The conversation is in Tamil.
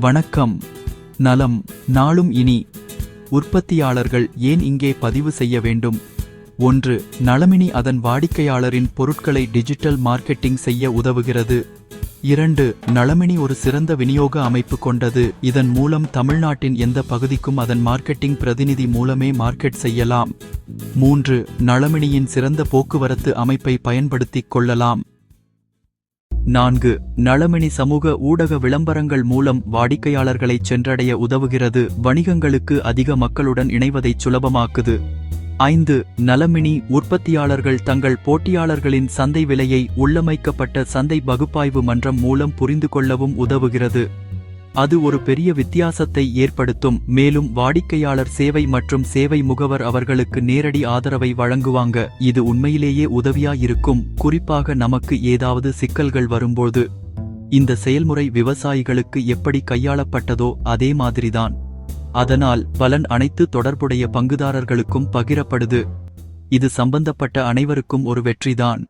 வணக்கம். நலம் நாளும் இனி. உற்பத்தியாளர்கள் ஏன் இங்கே பதிவு செய்ய வேண்டும்? ஒன்று நலமினி அதன் வாடிக்கையாளரின் பொருட்களை டிஜிட்டல் மார்க்கெட்டிங் செய்ய உதவுகிறது. இரண்டு நலமினி ஒரு சிறந்த விநியோக அமைப்பு கொண்டது. இதன் மூலம் தமிழ்நாட்டின் எந்த பகுதிக்கும் அதன் மார்க்கெட்டிங் பிரதிநிதி மூலமே மார்க்கெட் செய்யலாம். மூன்று நலமினியின் சிறந்த போக்குவரத்து அமைப்பை பயன்படுத்திக் கொள்ளலாம். நான்கு நலமினி சமூக ஊடக விளம்பரங்கள் மூலம் வாடிக்கையாளர்களை சென்றடைய உதவுகிறது வணிகங்களுக்கு அதிக மக்களுடன் இணைவதைச் சுலபமாக்குது. ஐந்து நலமினி உற்பத்தியாளர்கள் தங்கள் போட்டியாளர்களின் சந்தை விலையை உள்ளமைக்கப்பட்ட சந்தை பகுப்பாய்வு மன்றம் மூலம் புரிந்து கொள்ளவும் உதவுகிறது. அது ஒரு பெரிய வித்தியாசத்தை ஏற்படுத்தும். மேலும் வாடிக்கையாளர் சேவை மற்றும் சேவை முகவர் அவர்களுக்கு நேரடி ஆதரவை வழங்குவாங்க. இது உண்மையிலேயே உதவியா இருக்கும் குறிப்பாக நமக்கு ஏதாவது சிக்கல்கள் வரும்போது. இந்த செயல்முறை விவசாயிகளுக்கு எப்படி கையாளப்பட்டதோ அதே மாதிரிதான். அதனால் பலன் அனைத்து தொடர்புடைய பங்குதாரர்களுக்கும் பகிரப்படுது. இது சம்பந்தப்பட்ட அனைவருக்கும் ஒரு வெற்றிதான்.